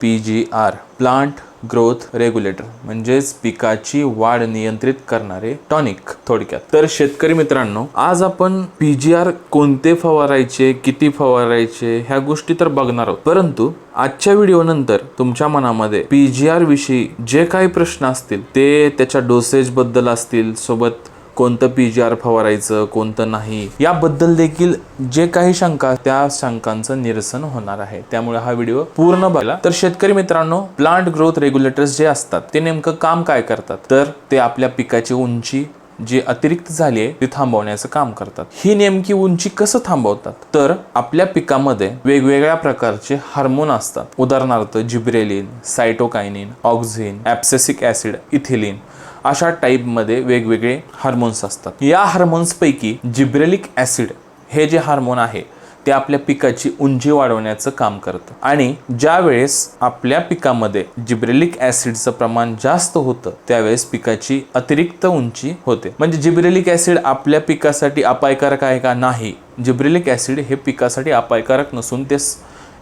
P G R plant growth regulator म्हणजेच पिकाची वाढ नियंत्रित करणारे टॉनिक थोडक्यात. तर शेतकरी मित्रांनो आज आपण पी जी आर कोणते फवारायचे किती फवारायचे ह्या गोष्टी तर बघणार आहोत. परंतु आजच्या व्हिडिओ नंतर तुमच्या मनामध्ये पी जी आर विषयी जे काही प्रश्न असतील ते त्याच्या डोसेजबद्दल असतील सोबत कोणतं पी जी आर फवारायचं कोणतं नाही याबद्दल देखील जे काही शंका त्या शंकांचं निरसन होणार आहे. त्यामुळे हा व्हिडिओ पूर्ण बघा. तर शेतकरी मित्रांनो प्लांट ग्रोथ रेग्युलेटर्स जे असतात ते नेमकं काम काय करतात? तर ते आपल्या पिकाची उंची जी अतिरिक्त झाली आहे ती थांबवण्याचं काम करतात. ही नेमकी उंची कसं थांबवतात? तर आपल्या पिकामध्ये वेगवेगळ्या प्रकारचे हार्मोन असतात. उदाहरणार्थ gibberellin cytokinin auxin abscisic acid ethylene अशा टाईपमध्ये वेगवेगळे हार्मोन्स असतात. या हार्मोन्सपैकी जिब्रेलिक ॲसिड हे जे हार्मोन आहे ते आपल्या पिकाची उंची वाढवण्याचं काम करतं. आणि ज्या वेळेस आपल्या पिकामध्ये जिब्रेलिक ॲसिडचं प्रमाण जास्त होतं त्यावेळेस पिकाची अतिरिक्त उंची होते. म्हणजे जिब्रेलिक ॲसिड आपल्या पिकासाठी अपायकारक आहे का? नाही. जिब्रेलिक ॲसिड हे पिकासाठी अपायकारक नसून ते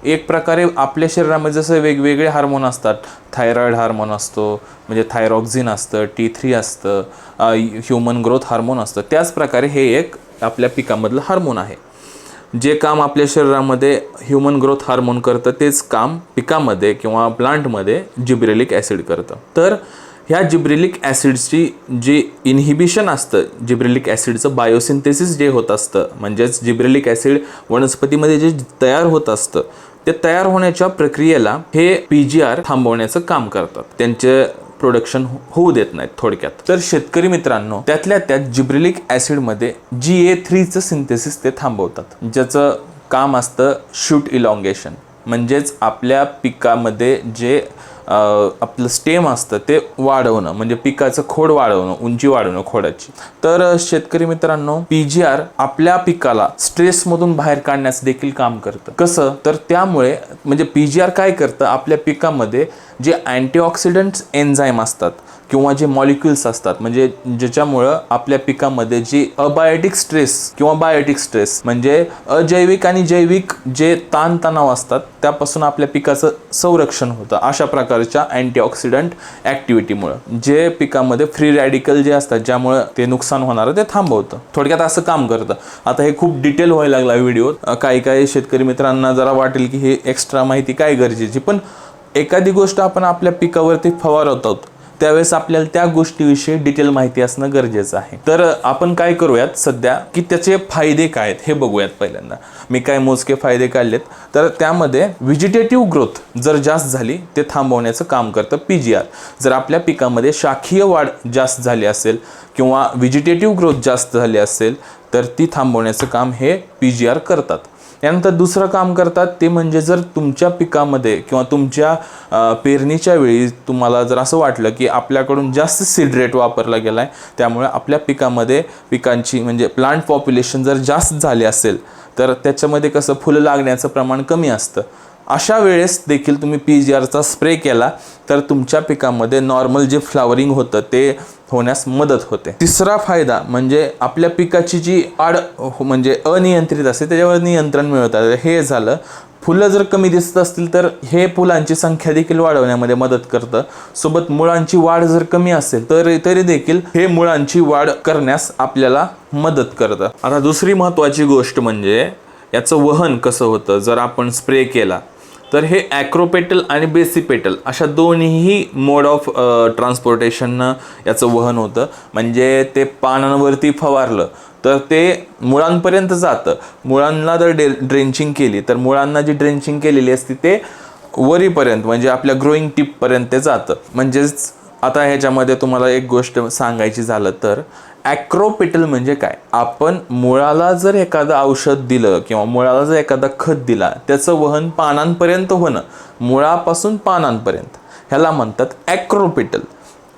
एक प्रकारे आपल्या शरीरामध्ये जसं वेगवेगळे हार्मोन असतात. थायरॉईड हार्मोन असतो म्हणजे थायरॉक्झिन असतं टी थ्री असतं ह्युमन ग्रोथ हार्मोन असतं. त्याचप्रकारे हे एक आपल्या पिकामधलं हार्मोन आहे. जे काम आपल्या शरीरामध्ये ह्युमन ग्रोथ हार्मोन करतं तेच काम पिकामध्ये किंवा प्लांटमध्ये जिब्रेलिक ॲसिड करतं. तर ह्या जिब्रेलिक ॲसिडची जी इन्हिबिशन असतं जिब्रेलिक ॲसिडचं बायोसिंथेसिस जे होत असतं म्हणजेच जिब्रेलिक ॲसिड वनस्पतीमध्ये जे तयार होत असतं ते तयार होण्याच्या प्रक्रियेला हे पी जी आर थांबवण्याचं काम करतात. त्यांचे प्रोडक्शन हो-, होऊ देत नाहीत थोडक्यात. तर शेतकरी मित्रांनो त्यातल्या त्यात जिब्रिलिक ॲसिडमध्ये जी ए थ्रीचं सिंथेसिस ते थांबवतात. ज्याचं काम असतं शूट इलॉंगेशन म्हणजेच आपल्या पिकामध्ये जे आपलं स्टेम असतं ते वाढवणं म्हणजे पिकाचं खोड वाढवणं उंची वाढवणं खोडाची. तर शेतकरी मित्रांनो पी जी आर आपल्या पिकाला स्ट्रेसमधून बाहेर काढण्यास देखील काम करतं. कसं? तर त्यामुळे म्हणजे पी जी आर काय करतं? आपल्या पिकामध्ये जे अँटीऑक्सिडंट्स एन्झाईम असतात किंवा जे मॉलिक्युल्स असतात म्हणजे ज्याच्यामुळं आपल्या पिकामध्ये जी अबायोटिक स्ट्रेस किंवा बायोटिक स्ट्रेस म्हणजे अजैविक आणि जैविक जे ताणतणाव असतात त्यापासून आपल्या पिकाचं संरक्षण होतं. अशा प्रकारच्या अँटीऑक्सिडंट ॲक्टिव्हिटीमुळं जे पिकामध्ये फ्री रॅडिकल जे असतात ज्यामुळं ते नुकसान होणारं ते थांबवतं. थोडक्यात असं काम करतं. आता हे खूप डिटेल व्हायला लागला व्हिडिओ काही काही शेतकरी मित्रांना जरा वाटेल की हे एक्स्ट्रा माहिती काय गरजेची. पण एखादी गोष्ट आपण आपल्या पिकावरती फवारत आहोत त्यावेळेस आपल्याला त्या गोष्टीविषयी डिटेल माहिती असणं गरजेचं आहे. तर आपण काय करूयात सध्या की त्याचे फायदे काय आहेत हे बघूयात पहिल्यांदा. मी काय मोजके फायदे काढलेत. तर त्यामध्ये व्हिजिटेटिव्ह ग्रोथ जर जास्त झाली ते थांबवण्याचं काम करतं पी जी आर जर आपल्या पिकामध्ये शाखीय वाढ जास्त झाली असेल किंवा व्हिजिटेटिव्ह ग्रोथ जास्त झाली असेल तर ती थांबवण्याचं काम हे पी जी आर करतात. त्यानंतर दुसरं काम करतात ते म्हणजे जर तुमच्या पिकामध्ये किंवा तुमच्या पेरणीच्या वेळी तुम्हाला जर असं वाटलं की आपल्याकडून जास्त सीड रेट वापरला गेला आहे त्यामुळे आपल्या पिकामध्ये पिकांची म्हणजे प्लांट पॉप्युलेशन जर जास्त झाले असेल तर त्याच्यामध्ये कसं फुलं लागण्याचं प्रमाण कमी असतं. अशा वेळेस देखील तुम्ही पी जी आरचा स्प्रे केला तर तुमच्या पिकामध्ये नॉर्मल जे फ्लावरिंग होतं ते होण्यास मदत होते. तिसरा फायदा म्हणजे आपल्या पिकाची जी वाढ म्हणजे अनियंत्रित असते त्याच्यावर नियंत्रण मिळवतात. हे झालं फुलं जर कमी दिसत असतील तर हे फुलांची संख्या देखील वाढवण्यामध्ये मदत करतं. सोबत मुळांची वाढ जर कमी असेल तर तरी देखील हे मुळांची वाढ करण्यास आपल्याला मदत करतं. आता दुसरी महत्त्वाची गोष्ट म्हणजे याचं वहन कसं होतं? जर आपण स्प्रे केला तर हे ॲक्रोपेटल आणि बेसिपेटल अशा दोन्ही मोड ऑफ ट्रान्सपोर्टेशननं याचं वहन होतं. म्हणजे ते पानांवरती फवारलं तर ते मुळांपर्यंत जातं. मुळांना जर डे ड्रेंचिंग केली तर मुळांना जी ड्रेंचिंग केलेली असते ते वरीपर्यंत म्हणजे आपल्या ग्रोईंग टिपपर्यंत ते जातं. म्हणजेच आता ह्याच्यामध्ये तुम्हाला एक गोष्ट सांगायची झालं तर ॲक्रोपिटल म्हणजे काय? आपण मुळाला जर एखादं औषध दिलं किंवा मुळाला जर एखादा खत दिला त्याचं वहन पानांपर्यंत होणं मुळापासून पानांपर्यंत ह्याला म्हणतात ॲक्रोपिटल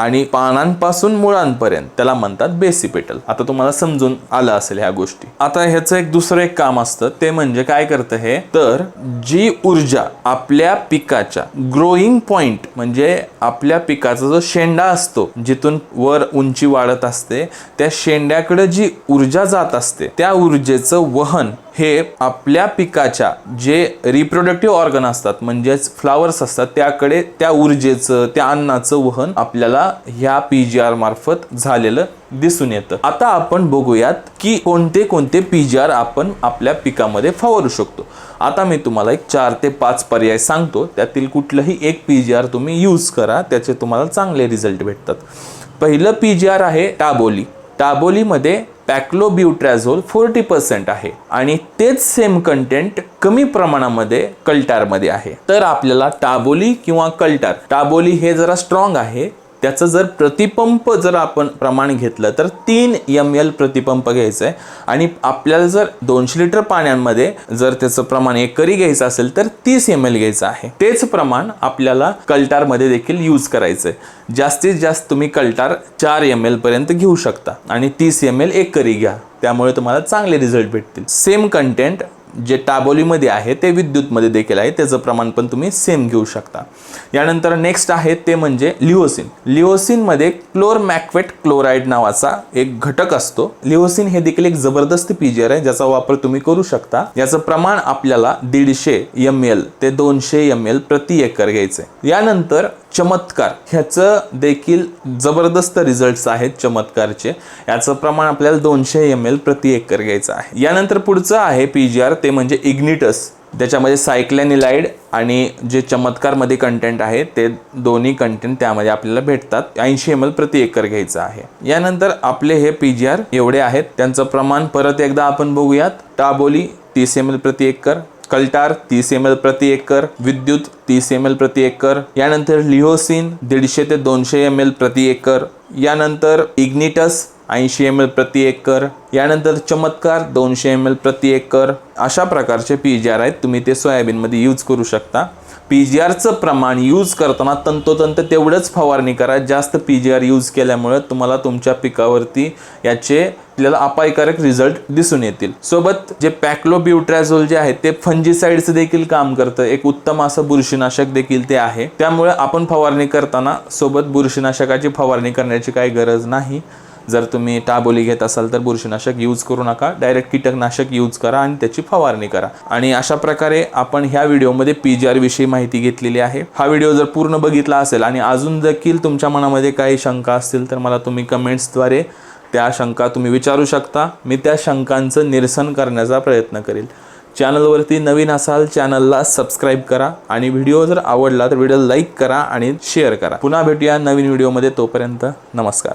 आणि पानांपासून मुळांपर्यंत त्याला म्हणतात बेसिपेटल आता तुम्हाला समजून आलं असेल ह्या गोष्टी. आता ह्याचं एक दुसरं एक काम असतं ते म्हणजे काय करतं हे? तर जी ऊर्जा आपल्या पिकाच्या ग्रोईंग पॉइंट म्हणजे आपल्या पिकाचा जो शेंडा असतो जिथून वर उंची वाढत असते त्या शेंड्याकडे जी ऊर्जा जात असते त्या ऊर्जेचं वहन हे आपल्या पिकाच्या जे रिप्रोडक्टिव्ह ऑर्गन असतात म्हणजेच फ्लावर्स असतात त्याकडे त्या ऊर्जेचं त्या अन्नाचं वहन आपल्याला ह्या पी जी आर मार्फत झालेलं दिसून येतं. आता आपण बघूयात की कोणते कोणते पी जी आर आपण आपल्या पिकामध्ये फवारू शकतो. आता मी तुम्हाला एक चार ते पाच पर्याय सांगतो. त्यातील कुठलंही एक पी जी आर तुम्ही यूज करा त्याचे तुम्हाला चांगले रिझल्ट भेटतात. पहिलं पी जी आर आहे टाबोली टाबोलीमध्ये पॅक्लोब्युट्रॅझोल फोर्टी पर्सेंट आहे आणि तेच सेम कंटेंट कमी प्रमाणामध्ये कल्टारमध्ये आहे. तर आपल्याला टाबोली किंवा कल्टार टाबोली हे जरा स्ट्रॉंग आहे. त्याचं जर प्रतिपंप जर आपण प्रमाण घेतलं तर तीन एम एल प्रतिपंप घ्यायचं. आहे आणि आपल्याला जर दोनशे लिटर पाण्यामध्ये जर त्याचं प्रमाण एकरी घ्यायचं असेल तर तीस एम एल घ्यायचं आहे. तेच प्रमाण आपल्याला कल्टारमध्ये देखील यूज करायचं आहे जास्तीत जास्त तुम्ही कल्टार चार एम एल पर्यंत घेऊ शकता. आणि तीस एम एल एकरी घ्या. त्यामुळे तुम्हाला चांगले रिझल्ट भेटतील. सेम कंटेंट जे टाबोलीमध्ये आहे ते विद्युतमध्ये देखील आहे. त्याचं प्रमाण पण तुम्ही सेम घेऊ शकता. यानंतर नेक्स्ट आहे ते म्हणजे लिओसिन. लिओसिनमध्ये क्लोरमॅक्वेट क्लोराईड नावाचा एक घटक असतो. लिओसिन हे देखील एक जबरदस्त पीजीआर आहे ज्याचा वापर तुम्ही करू शकता. याचं प्रमाण आपल्याला दीडशे एम एल ते दोनशे एम एल प्रति एकर घ्यायचं यानंतर चमत्कार. ह्याचं देखील जबरदस्त रिझल्ट्स आहेत चमत्कारचे. याचं प्रमाण आपल्याला दोनशे एम एल प्रति एकर घ्यायचं आहे. यानंतर पुढचं आहे पी जी आर ते म्हणजे इग्निटस त्याच्यामध्ये सायक्लॅनिलाइड आणि जे चमत्कारमध्ये कंटेंट आहे ते दोन्ही कंटेंट त्यामध्ये आपल्याला भेटतात. ऐंशी एम एल प्रति एकर घ्यायचं आहे. यानंतर आपले हे पी जी आर एवढे आहेत. त्यांचं प्रमाण परत एकदा आपण बघूयात. टाबोली तीस एम एल प्रति एकर. कल्टार तीस एम एल प्रति एकर विद्युत तीस एम एल प्रति एकर यानंतर लिहोसिन दीडशे ते दोनशे एम एल प्रति एकर यानंतर इग्निटस ऐंशी एम एल प्रति एकर यानंतर चमत्कार दोनशे एम एल प्रति एकर अशा प्रकारचे पी जी आर आहेत. तुम्ही ते सोयाबीनमध्ये यूज करू शकता. पी जी आरचं प्रमाण यूज करताना तंतोतंत तेवढंच फवारणी करा. जास्त पी जी आर यूज केल्यामुळे तुम्हाला तुमच्या पिकावरती याचे आपल्याला अपायकारक रिझल्ट दिसून येतील. सोबत जे पॅक्लोब्युट्रॅझोल जे आहे ते फंजीसाईडचं देखील काम करतं. एक उत्तम असं बुरशीनाशक देखील ते आहे. त्यामुळे आपण फवारणी करताना सोबत बुरशीनाशकाची फवारणी करण्याची काही गरज नाही. जर तुम्ही टाबोली घेत असाल तर बुरशीनाशक यूज करू नका. डायरेक्ट कीटकनाशक यूज करा आणि त्याची फवारणी करा. आणि अशा प्रकारे आपण ह्या व्हिडिओमध्ये पी जी आर विषयी माहिती घेतलेली आहे. हा व्हिडिओ जर पूर्ण बघितला असेल आणि अजून देखील तुमच्या मनामध्ये काही शंका असतील तर मला तुम्ही कमेंट्सद्वारे त्या शंका तुम्ही विचारू शकता. मी त्या शंकांचं निरसन करण्याचा प्रयत्न करेल. चॅनलवरती नवीन असाल चॅनलला सबस्क्राईब करा. आणि व्हिडिओ जर आवडला तर व्हिडिओ लाईक करा आणि शेअर करा. पुन्हा भेटूया नवीन व्हिडिओमध्ये तोपर्यंत नमस्कार.